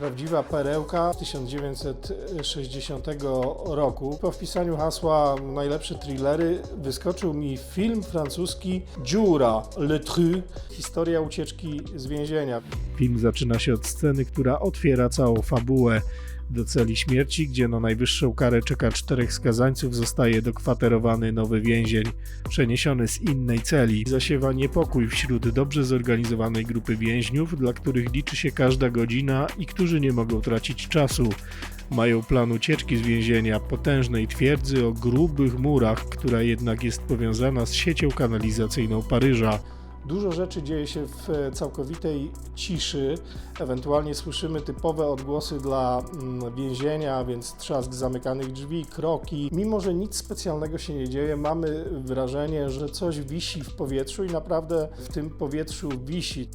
prawdziwa perełka 1960 roku. Po wpisaniu hasła najlepsze thrillery wyskoczył mi film francuski Dziura, Le Tru, historia ucieczki z więzienia. Film zaczyna się od sceny, która otwiera całą fabułę. Do celi śmierci, gdzie na najwyższą karę czeka czterech skazańców, zostaje dokwaterowany nowy więzień, przeniesiony z innej celi. Zasiewa niepokój wśród dobrze zorganizowanej grupy więźniów, dla których liczy się każda godzina i którzy nie mogą tracić czasu. Mają plan ucieczki z więzienia, potężnej twierdzy o grubych murach, która jednak jest powiązana z siecią kanalizacyjną Paryża. Dużo rzeczy dzieje się w e, całkowitej ciszy. Ewentualnie słyszymy typowe odgłosy dla mm, więzienia, więc trzask zamykanych drzwi, kroki. Mimo, że nic specjalnego się nie dzieje, mamy wrażenie, że coś wisi w powietrzu i naprawdę w tym powietrzu wisi.